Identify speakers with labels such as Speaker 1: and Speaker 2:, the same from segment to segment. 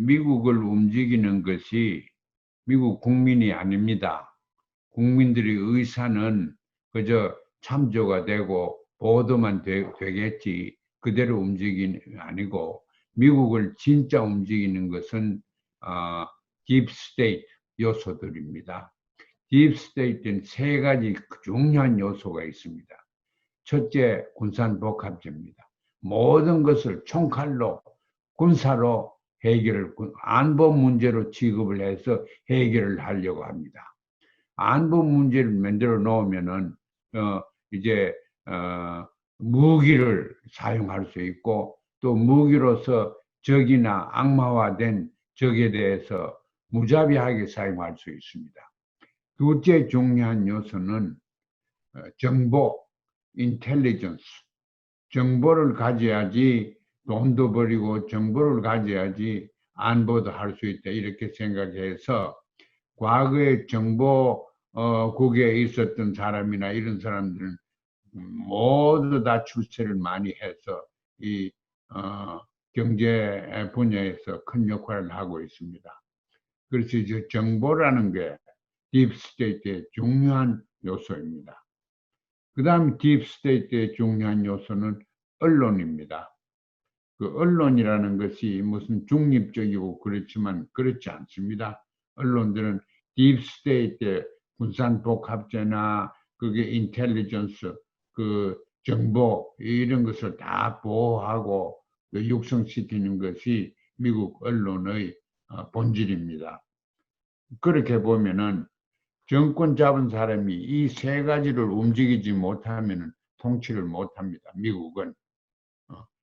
Speaker 1: 미국을 움직이는 것이 미국 국민이 아닙니다. 국민들의 의사는 그저 참조가 되고 보도만 되, 되겠지 그대로 움직이는 게 아니고 미국을 진짜 움직이는 것은 어, 딥스테이트 요소들입니다. 딥스테이트는 세 가지 중요한 요소가 있습니다. 첫째, 군산복합제입니다. 모든 것을 총칼로 군사로 해결을 군- 안보 문제로 취급을 해서 해결을 하려고 합니다. 안보 문제를 만들어 놓으면은 어 이제 어 무기를 사용할 수 있고 또 무기로서 적이나 악마화된 적에 대해서 무자비하게 사용할 수 있습니다. 둘째 중요한 요소는 어, 정보, 인텔리전스. 정보를 가져야지 돈도 벌이고 정보를 가져야지 안보도 할 수 있다 이렇게 생각해서 과거에 정보 어, 국에 있었던 사람이나 이런 사람들은 모두 다 출세를 많이 해서 이 어, 경제 분야에서 큰 역할을 하고 있습니다. 그래서 이제 정보라는 게 딥스테이트의 중요한 요소입니다. 그 다음 딥스테이트의 중요한 요소는 언론입니다. 그 언론이라는 것이 무슨 중립적이고 그렇지만 그렇지 않습니다. 언론들은 딥스테이트 군산 복합제나 그게 인텔리전스 그 정보 이런 것을 다 보호하고 그 육성시키는 것이 미국 언론의 어, 본질입니다. 그렇게 보면은 정권 잡은 사람이 이 세 가지를 움직이지 못하면은 통치를 못합니다. 미국은 어,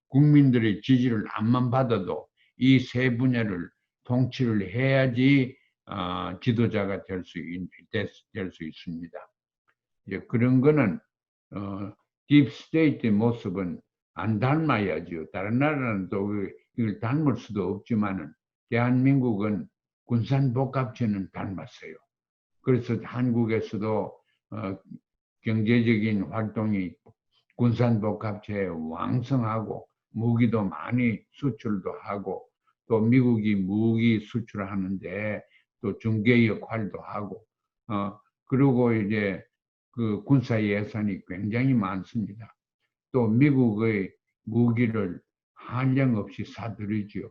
Speaker 1: 국민들의 지지를 안만 받아도 이 세 분야를 통치를 해야지 어, 지도자가 될 수 될 수 있습니다. 예, 그런 거는 어, 딥스테이트의 모습은 안 닮아야죠. 다른 나라는 또 이걸 닮을 수도 없지만은 대한민국은 군산복합체는 닮았어요. 그래서 한국에서도 어, 경제적인 활동이 군산복합체에 왕성하고 무기도 많이 수출도 하고 또 미국이 무기 수출하는데 또 중개 역할도 하고 어 그리고 이제 그 군사 예산이 굉장히 많습니다. 또 미국의 무기를 한량 없이 사들이지요.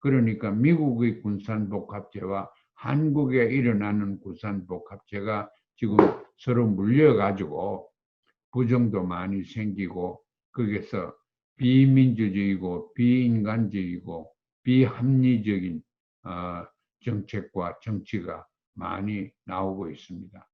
Speaker 1: 그러니까 미국의 군산복합체와 한국에 일어나는 군산복합체가 지금 서로 물려가지고 부정도 많이 생기고 거기서 비민주적이고 비인간적이고 비합리적인 어, 정책과 정치가 많이 나오고 있습니다.